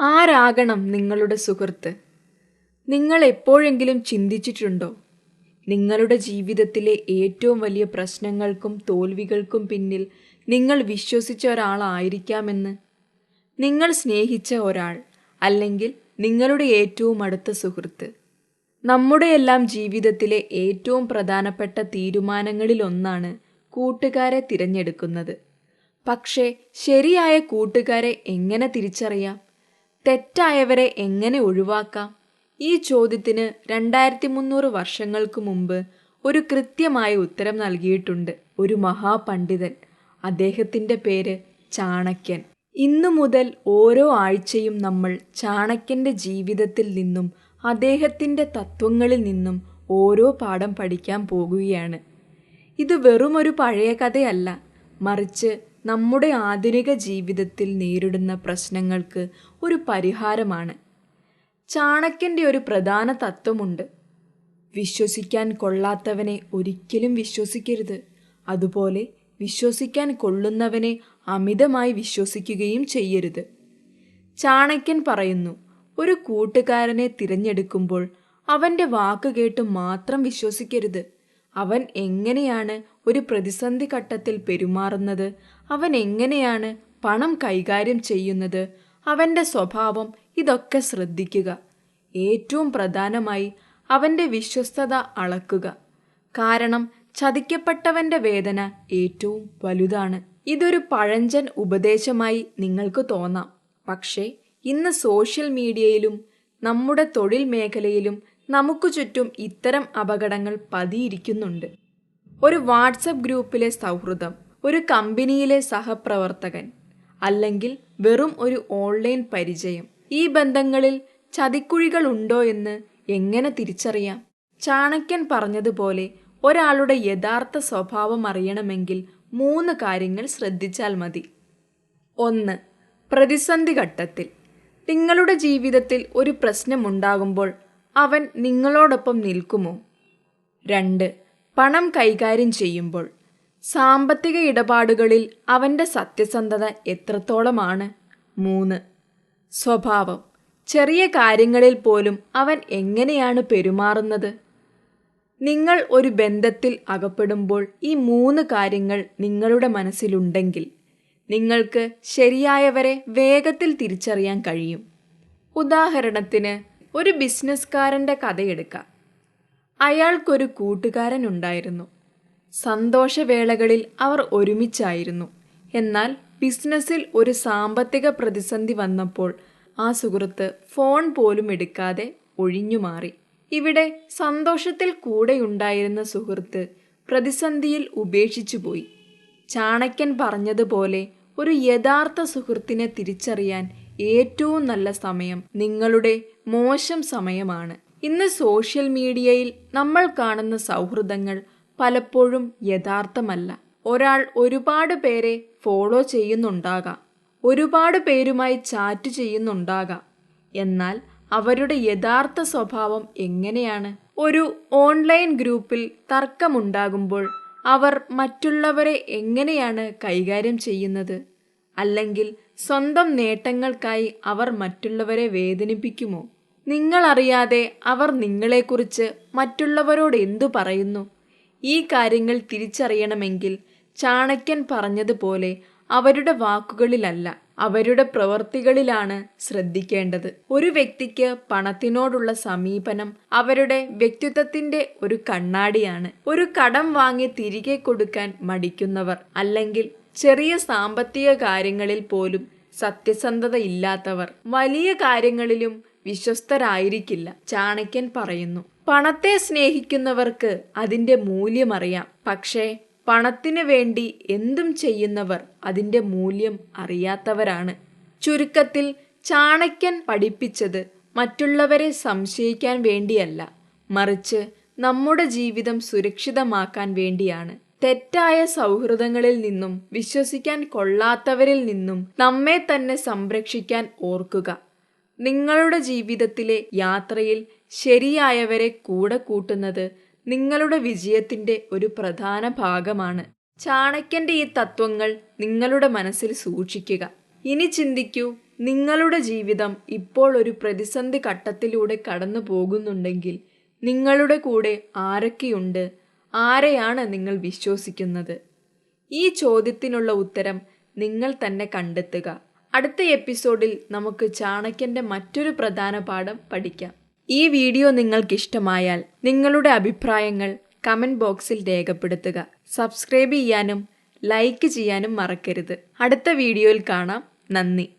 ആരാകണം നിങ്ങളുടെ സുഹൃത്ത്? നിങ്ങൾ എപ്പോഴെങ്കിലും ചിന്തിച്ചിട്ടുണ്ടോ? നിങ്ങളുടെ ജീവിതത്തിലെ ഏറ്റവും വലിയ പ്രശ്നങ്ങൾക്കും തോൽവികൾക്കും പിന്നിൽ നിങ്ങൾ വിശ്വസിച്ച ഒരാളായിരിക്കാമെന്ന്? നിങ്ങൾ സ്നേഹിച്ച ഒരാൾ അല്ലെങ്കിൽ നിങ്ങളുടെ ഏറ്റവും അടുത്ത സുഹൃത്ത്? നമ്മുടെയെല്ലാം ജീവിതത്തിലെ ഏറ്റവും പ്രധാനപ്പെട്ട തീരുമാനങ്ങളിലൊന്നാണ് കൂട്ടുകാരെ തിരഞ്ഞെടുക്കുന്നത്. പക്ഷേ ശരിയായ കൂട്ടുകാരെ എങ്ങനെ തിരിച്ചറിയാം? തെറ്റായവരെ എങ്ങനെ ഒഴിവാക്കാം? ഈ ചോദ്യത്തിന് രണ്ടായിരത്തി മുന്നൂറ് വർഷങ്ങൾക്ക് മുമ്പ് ഒരു കൃത്യമായ ഉത്തരം നൽകിയിട്ടുണ്ട് ഒരു മഹാപണ്ഡിതൻ. അദ്ദേഹത്തിന്റെ പേര് ചാണക്യൻ. ഇന്നു മുതൽ ഓരോ ആഴ്ചയും നമ്മൾ ചാണക്യന്റെ ജീവിതത്തിൽ നിന്നും അദ്ദേഹത്തിന്റെ തത്വങ്ങളിൽ നിന്നും ഓരോ പാഠം പഠിക്കാൻ പോകുകയാണ്. ഇത് വെറുമൊരു പഴയ കഥയല്ല മറിച്ച് നമ്മുടെ ആധുനിക ജീവിതത്തിൽ നേരിടുന്ന പ്രശ്നങ്ങൾക്ക് ഒരു പരിഹാരമാണ്. ചാണക്യന്റെ ഒരു പ്രധാന തത്വമുണ്ട്. വിശ്വസിക്കാൻ കൊള്ളാത്തവനെ ഒരിക്കലും വിശ്വസിക്കരുത്. അതുപോലെ വിശ്വസിക്കാൻ കൊള്ളുന്നവനെ അമിതമായി വിശ്വസിക്കുകയും ചെയ്യരുത്. ചാണക്യൻ പറയുന്നു ഒരു കൂട്ടുകാരനെ തിരഞ്ഞെടുക്കുമ്പോൾ അവന്റെ വാക്ക് കേട്ട് മാത്രം വിശ്വസിക്കരുത്. അവൻ എങ്ങനെയാണ് ഒരു പ്രതിസന്ധി ഘട്ടത്തിൽ പെരുമാറുന്നത്? അവൻ എങ്ങനെയാണ് പണം കൈകാര്യം ചെയ്യുന്നത്? അവന്റെ സ്വഭാവം ഇതൊക്കെ ശ്രദ്ധിക്കുക. ഏറ്റവും പ്രധാനമായി അവന്റെ വിശ്വസ്തത അളക്കുക. കാരണം ചതിക്കപ്പെട്ടവന്റെ വേദന ഏറ്റവും വലുതാണ്. ഇതൊരു പഴഞ്ചൻ ഉപദേശമായി നിങ്ങൾക്ക് തോന്നാം. പക്ഷേ ഇന്ന് സോഷ്യൽ മീഡിയയിലും നമ്മുടെ തൊഴിൽ മേഖലയിലും നമുക്ക് ചുറ്റും ഇത്തരം അപകടങ്ങൾ പതിയിരിക്കുന്നുണ്ട്. ഒരു വാട്സപ്പ് ഗ്രൂപ്പിലെ സൗഹൃദം ഒരു കമ്പനിയിലെ സഹപ്രവർത്തകൻ അല്ലെങ്കിൽ വെറും ഒരു ഓൺലൈൻ പരിചയം ഈ ബന്ധങ്ങളിൽ ചതിക്കുഴികൾ ഉണ്ടോ എന്ന് എങ്ങനെ തിരിച്ചറിയാം? ചാണക്യൻ പറഞ്ഞതുപോലെ ഒരാളുടെ യഥാർത്ഥ സ്വഭാവം അറിയണമെങ്കിൽ മൂന്ന് കാര്യങ്ങൾ ശ്രദ്ധിച്ചാൽ മതി. ഒന്ന് പ്രതിസന്ധി ഘട്ടത്തിൽ. നിങ്ങളുടെ ജീവിതത്തിൽ ഒരു പ്രശ്നമുണ്ടാകുമ്പോൾ അവൻ നിങ്ങളോടൊപ്പം നിൽക്കുമോ? രണ്ട് പണം കൈകാര്യം ചെയ്യുമ്പോൾ സാമ്പത്തിക ഇടപാടുകളിൽ അവന്റെ സത്യസന്ധത എത്രത്തോളമാണ്? മൂന്ന് സ്വഭാവം. ചെറിയ കാര്യങ്ങളിൽ പോലും അവൻ എങ്ങനെയാണ് പെരുമാറുന്നത്? നിങ്ങൾ ഒരു ബന്ധത്തിൽ അകപ്പെടുമ്പോൾ ഈ മൂന്ന് കാര്യങ്ങൾ നിങ്ങളുടെ മനസ്സിലുണ്ടെങ്കിൽ നിങ്ങൾക്ക് ശരിയായവരെ വേഗത്തിൽ തിരിച്ചറിയാൻ കഴിയും. ഉദാഹരണത്തിന് ഒരു ബിസിനസ്സുകാരന്റെ കഥയെടുക്കാം അയാൾക്കൊരു കൂട്ടുകാരൻ ഉണ്ടായിരുന്നു. സന്തോഷവേളകളിൽ അവർ ഒരുമിച്ചായിരുന്നു. എന്നാൽ ബിസിനസ്സിൽ ഒരു സാമ്പത്തിക പ്രതിസന്ധി വന്നപ്പോൾ ആ സുഹൃത്ത് ഫോൺ പോലും എടുക്കാതെ ഒഴിഞ്ഞു മാറി. ഇവിടെ സന്തോഷത്തിൽ കൂടെയുണ്ടായിരുന്ന സുഹൃത്ത് പ്രതിസന്ധിയിൽ ഉപേക്ഷിച്ചുപോയി ചാണക്യൻ പറഞ്ഞതുപോലെ ഒരു യഥാർത്ഥ സുഹൃത്തിനെ തിരിച്ചറിയാൻ ഏറ്റവും നല്ല സമയം നിങ്ങളുടെ മോശം സമയമാണ്. ഇന്ന് സോഷ്യൽ മീഡിയയിൽ നമ്മൾ കാണുന്ന സൗഹൃദങ്ങൾ പലപ്പോഴും യഥാർത്ഥമല്ല. ഒരാൾ ഒരുപാട് പേരെ ഫോളോ ചെയ്യുന്നുണ്ടാകാം. ഒരുപാട് പേരുമായി ചാറ്റ് ചെയ്യുന്നുണ്ടാകാം. എന്നാൽ അവരുടെ യഥാർത്ഥ സ്വഭാവം എങ്ങനെയാണ്? ഒരു ഓൺലൈൻ ഗ്രൂപ്പിൽ തർക്കമുണ്ടാകുമ്പോൾ അവർ മറ്റുള്ളവരെ എങ്ങനെയാണ് കൈകാര്യം ചെയ്യുന്നത്? അല്ലെങ്കിൽ സ്വന്തം നേട്ടങ്ങൾക്കായി അവർ മറ്റുള്ളവരെ വേദനിപ്പിക്കുമോ? നിങ്ങളറിയാതെ അവർ നിങ്ങളെക്കുറിച്ച് മറ്റുള്ളവരോട് എന്തു പറയുന്നു? ഈ കാര്യങ്ങൾ തിരിച്ചറിയണമെങ്കിൽ ചാണക്യൻ പറഞ്ഞതുപോലെ അവരുടെ വാക്കുകളിലല്ല അവരുടെ പ്രവർത്തികളിലാണ് ശ്രദ്ധിക്കേണ്ടത്. ഒരു വ്യക്തിക്ക് പണത്തിനോടുള്ള സമീപനം അവരുടെ വ്യക്തിത്വത്തിന്റെ ഒരു കണ്ണാടിയാണ്. ഒരു കടം വാങ്ങി തിരികെ കൊടുക്കാൻ മടിക്കുന്നവർ അല്ലെങ്കിൽ ചെറിയ സാമ്പത്തിക കാര്യങ്ങളിൽ പോലും സത്യസന്ധത ഇല്ലാത്തവർ വലിയ കാര്യങ്ങളിലും വിശ്വസ്തരായിരിക്കില്ല ചാണക്യൻ പറയുന്നു. പണത്തെ സ്നേഹിക്കുന്നവർക്ക് അതിന്റെ മൂല്യമറിയാം പക്ഷേ പണത്തിന് വേണ്ടി എന്തും ചെയ്യുന്നവർ അതിന്റെ മൂല്യം അറിയാത്തവരാണ്. ചുരുക്കത്തിൽ ചാണക്യൻ പഠിപ്പിച്ചത് മറ്റുള്ളവരെ സംശയിക്കാൻ വേണ്ടിയല്ല മറിച്ച് നമ്മുടെ ജീവിതം സുരക്ഷിതമാക്കാൻ വേണ്ടിയാണ്. തെറ്റായ സൗഹൃദങ്ങളിൽ നിന്നും വിശ്വസിക്കാൻ കൊള്ളാത്തവരിൽ നിന്നും നമ്മെ തന്നെ സംരക്ഷിക്കാൻ ഓർക്കുക. നിങ്ങളുടെ ജീവിതത്തിലെ യാത്രയിൽ ശരിയായവരെ കൂടെ കൂട്ടുന്നത് നിങ്ങളുടെ വിജയത്തിന്റെ ഒരു പ്രധാന ഭാഗമാണ്. ചാണക്യന്റെ ഈ തത്വങ്ങൾ നിങ്ങളുടെ മനസ്സിൽ സൂക്ഷിക്കുക. ഇനി ചിന്തിക്കൂ നിങ്ങളുടെ ജീവിതം ഇപ്പോൾ ഒരു പ്രതിസന്ധി ഘട്ടത്തിലൂടെ കടന്നു പോകുന്നുണ്ടെങ്കിൽ നിങ്ങളുടെ കൂടെ ആരൊക്കെയുണ്ട്? ആരെയാണ് നിങ്ങൾ വിശ്വസിക്കുന്നത്? ഈ ചോദ്യത്തിനുള്ള ഉത്തരം നിങ്ങൾ തന്നെ കണ്ടെത്തുക. അടുത്ത എപ്പിസോഡിൽ നമുക്ക് ചാണക്യന്റെ മറ്റൊരു പ്രധാന പാഠം പഠിക്കാം. ഈ വീഡിയോ നിങ്ങൾക്കിഷ്ടമായാൽ നിങ്ങളുടെ അഭിപ്രായങ്ങൾ കമന്റ് ബോക്സിൽ രേഖപ്പെടുത്തുക. സബ്സ്ക്രൈബ് ചെയ്യാനും ലൈക്ക് ചെയ്യാനും മറക്കരുത്. അടുത്ത വീഡിയോയിൽ കാണാം. നന്ദി.